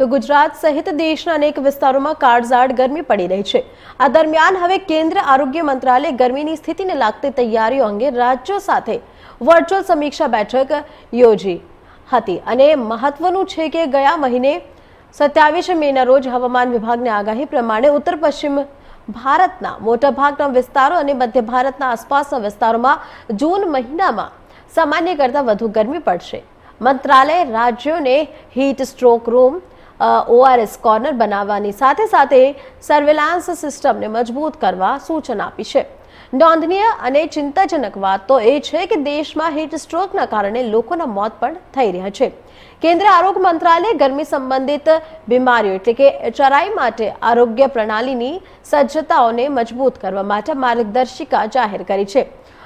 તો ગુજરાત સહિત દેશના અનેક વિસ્તારોમાં કાળઝાળ ગરમી પડી રહી છે. આ દરમિયાન હવે કેન્દ્ર આરોગ્ય મંત્રાલય ગરમીની સ્થિતિને લાગતી તૈયારીઓ અંગે રાજ્યો સાથે વર્ચ્યુઅલ સમીક્ષા બેઠક યોજી હતી અને મહત્વનું છે કે ગયા મહિને સત્યાવીસ મેના રોજ હવામાન વિભાગની આગાહી પ્રમાણે ઉત્તર પશ્ચિમ ભારતના મોટાભાગના વિસ્તારો અને મધ્ય ભારતના આસપાસના વિસ્તારોમાં જૂન મહિનામાં સામાન્ય કરતાં વધુ ગરમી પડશે. મંત્રાલય રાજ્યોને heat stroke room ORS corner બનાવવાની સાથે સાથે સર્વેલાન્સ સિસ્ટમને મજબૂત કરવા સૂચના આપી છે. નોંધનીય અને ચિંતાજનક વાત તો એ છે કે દેશમાં હીટ સ્ટ્રોકના કારણે લોકોના મોત પણ થઈ રહ્યા છે. કેન્દ્રીય આરોગ્ય મંત્રાલયે ગરમી સંબંધિત બીમારીઓ એટલે કે ચરાઈ માટે આરોગ્ય પ્રણાલીની સજ્જતાઓને મજબૂત કરવા માટે માર્ગદર્શિકા જાહેર કરી છે.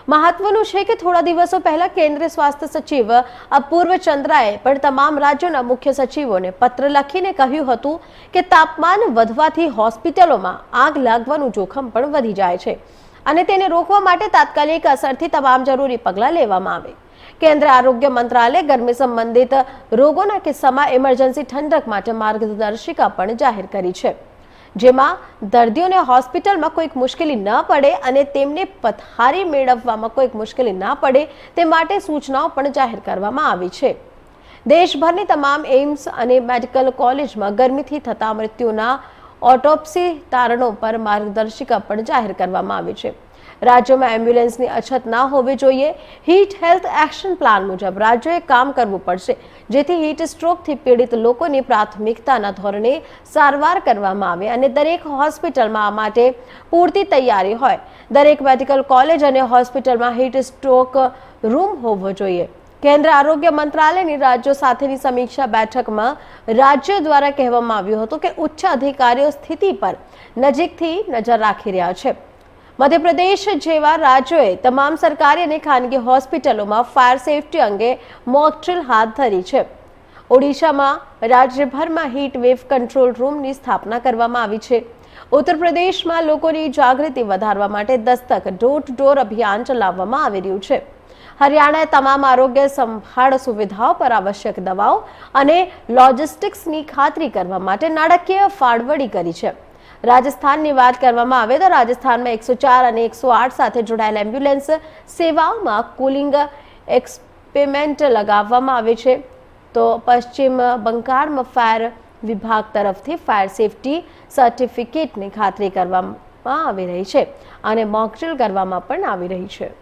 મહત્વનું છે કે થોડા દિવસો પહેલા કેન્દ્રીય સ્વાસ્થ્ય સચિવ અપૂર્વ ચંદ્રાએ પણ તમામ રાજ્યોના મુખ્ય સચિવોને પત્ર લખીને કહ્યું હતું કે તાપમાન વધવાથી હોસ્પિટલોમાં આગ લાગવાનું જોખમ પણ વધી જાય છે અને તેને રોકવા માટે તાત્કાલિક અસરથી તમામ જરૂરી પગલાં લેવામાં આવે. કેન્દ્ર આરોગ્ય મંત્રાલય ગરમી સંબંધિત રોગોના કિસ્સામાં ઇમરજન્સી ઠંડક માટે માર્ગદર્શિકા પણ જાહેર કરી છે. જેમાં દર્દીઓને હોસ્પિટલમાં કોઈક મુશ્કેલી ન પડે અને તેમને પથારી મેળવવામાં કોઈક મુશ્કેલી ના પડે તે માટે સૂચનાઓ પણ જાહેર કરવામાં આવી છે. દેશભરની તમામ એમ્સ અને મેડિકલ કોલેજમાં ગરમીથી થતા મૃત્યુના ઓટોપ્સી તારણો પર માર્ગદર્શિકા પણ જાહેર કરવામાં આવી છે. રાજ્યોમાં એમ્બ્યુલન્સની અછત ના હોવી જોઈએ. હીટ હેલ્થ એક્શન પ્લાન મુજબ રાજ્યોએ કામ કરવું પડશે, જેથી હીટ સ્ટ્રોકથી પીડિત લોકોની પ્રાથમિકતાના ધોરણે સારવાર કરવામાં આવે અને દરેક હોસ્પિટલમાં આ માટે પૂરતી તૈયારી હોય. દરેક મેડિકલ કોલેજ અને હોસ્પિટલમાં હીટ સ્ટ્રોક રૂમ હોવો જોઈએ. કેન્દ્ર આરોગ્ય મંત્રાલયની રાજ્યો સાથેની સમીક્ષા બેઠકમાં રાજ્યો દ્વારા કહેવામાં આવ્યું હતું કે ઉચ્ચ અધિકારીઓ સ્થિતિ પર નજીકથી નજર રાખી રહ્યા છે. મધ્યપ્રદેશ જેવા રાજ્યોએ તમામ સરકારી અને ખાનગી હોસ્પિટલોમાં ફાયર સેફટી અંગે મોકડ્રીલ હાથ ધરી છે. ઓડિશામાં રાજ્યભરમાં હીટ વેવ કંટ્રોલ રૂમની સ્થાપના કરવામાં આવી છે. ઉત્તર પ્રદેશમાં લોકોની જાગૃતિ વધારવા માટે દસ્તક ડોર ટુ ડોર અભિયાન ચલાવવામાં આવી રહ્યું છે. હરિયાણાએ તમામ આરોગ્ય સંભાળ સુવિધાઓ પર આવશ્યક દવાઓ અને લોજિસ્ટિક્સની ખાતરી કરવા માટે નાણાકીય ફાળવણી કરી છે. રાજસ્થાનની વાત કરવામાં આવે તો રાજસ્થાનમાં એકસો ચાર અને એકસો આઠ સાથે જોડાયેલ એમ્બ્યુલન્સ સેવાઓમાં કુલિંગ એક્સપેરિમેન્ટ લગાવવામાં આવે છે. તો પશ્ચિમ બંગાળમાં ફાયર વિભાગ તરફથી ફાયર સેફટી સર્ટિફિકેટની ખાતરી કરવામાં આવી રહી છે અને મોકડ્રીલ કરવામાં પણ આવી રહી છે.